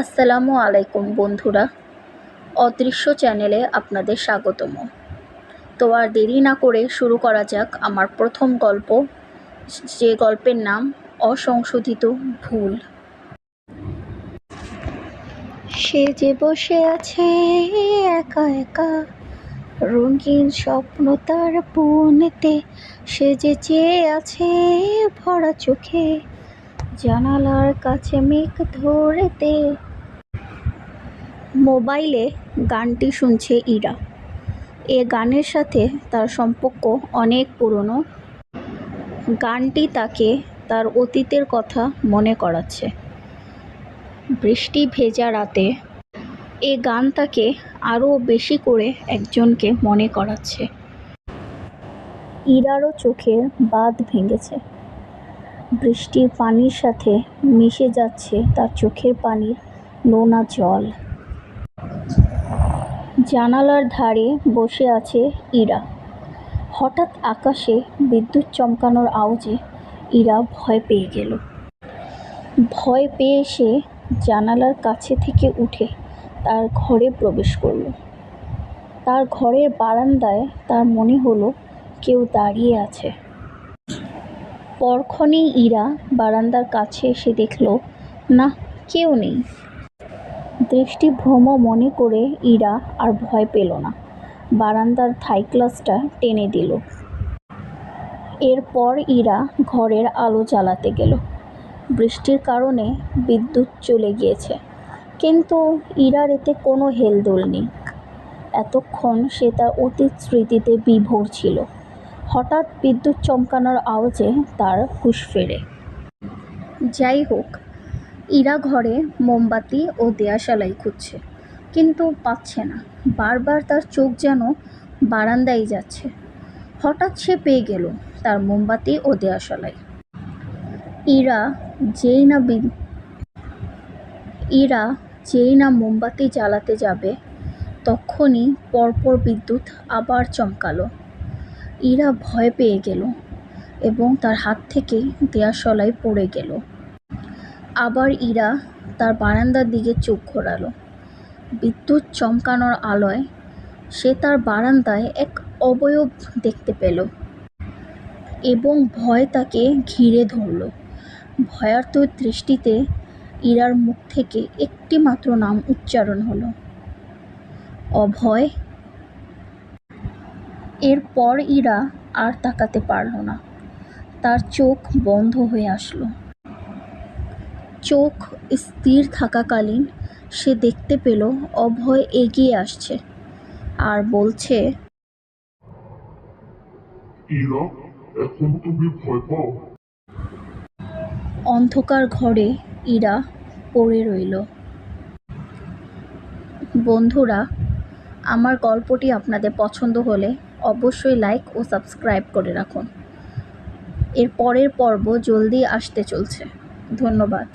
আসসালামু আলাইকুম বন্ধুরা। অদৃশ্য চ্যানেলে আপনাদের স্বাগতম। তো আর দেরি না করে শুরু করা যাক আমার প্রথম গল্প। যে গল্পের নাম অসংশোধিত ভুল। সে যে বসে আছে একা একা, রঙিন স্বপ্ন তার পুনেতে সে যে চেয়ে আছে ভরা চোখে, জানালার কাছে মেঘ ধরেতে মোবাইলে গানটি শুনছে ইরা। এ গানের সাথে তার সম্পর্ক অনেক পুরনো। গানটি তাকে তার অতীতের কথা মনে করাচ্ছে। বৃষ্টি ভেজা রাতে এ গান তাকে আরও বেশি করে একজনকে মনে করাচ্ছে। ইরারও চোখের বাঁধ ভেঙেছে। বৃষ্টির পানির সাথে মিশে যাচ্ছে তার চোখের পানির নোনা জল। জানালার ধারে বসে আছে ইরা। হঠাৎ আকাশে বিদ্যুৎ চমকানোর আওয়াজে ইরা ভয় পেয়ে গেল। ভয় পেয়ে সে জানালার কাছে থেকে উঠে তার ঘরে প্রবেশ করল। তার ঘরের বারান্দায় তার মনে হলো কেউ দাঁড়িয়ে আছে। পরক্ষণেই ইরা বারান্দার কাছে এসে দেখল, না, কেউ নেই। দৃষ্টিভ্রম মনে করে ইরা আর ভয় পেল না। বারান্দার থাই গ্লাসটা টেনে দিল। এরপর ইরা ঘরের আলো জ্বালাতে গেল। বৃষ্টির কারণে বিদ্যুৎ চলে গিয়েছে। কিন্তু ইরার এতে কোনো হেলদোল নেই। এতক্ষণ সে তার অতীত স্মৃতিতে বিভোর ছিল। হঠাৎ বিদ্যুৎ চমকানোর আওয়াজে তার হুঁশ ফেরে। যাই হোক ইরা ঘরে মোমবাতি ও দেয়াশালাই খুঁজছে, কিন্তু পাচ্ছে না। বারবার তার চোখ যেন বারান্দায় যাচ্ছে। হঠাৎ সে পেয়ে গেল তার মোমবাতি ও দেয়াশালাই। ইরা যেই না ইরা যেই না মোমবাতি জ্বালাতে যাবে, তখনই পরপর বিদ্যুৎ আবার চমকালো। ইরা ভয় পেয়ে গেল এবং তার হাত থেকে দেয়াশলাই পড়ে গেল। আবার ইরা তার বারান্দার দিকে চোখ ঘোরালো। বিদ্যুৎ চমকানোর আলোয় সে তার বারান্দায় এক অবয়ব দেখতে পেল এবং ভয় তাকে ঘিরে ধরল। ভয়ার্ত দৃষ্টিতে ইরার মুখ থেকে একটি মাত্র নাম উচ্চারণ হলো, অভয়। এরপর ইরা আর তাকাতে পারল না। তার চোখ বন্ধ হয়ে আসলো। চোখ স্থির থাকাকালীন সে দেখতে পেল অভয় এগিয়ে আসছে আর বলছে ইরা এখন তুমি ভয় পাও? অন্ধকার ঘরে ইরা পড়ে রইল। বন্ধুরা আমার গল্পটি আপনাদের পছন্দ হলে অবশ্যই লাইক ও সাবস্ক্রাইব করে রাখুন। এর পরের পর্ব জলদি আসতে চলছে। ধন্যবাদ।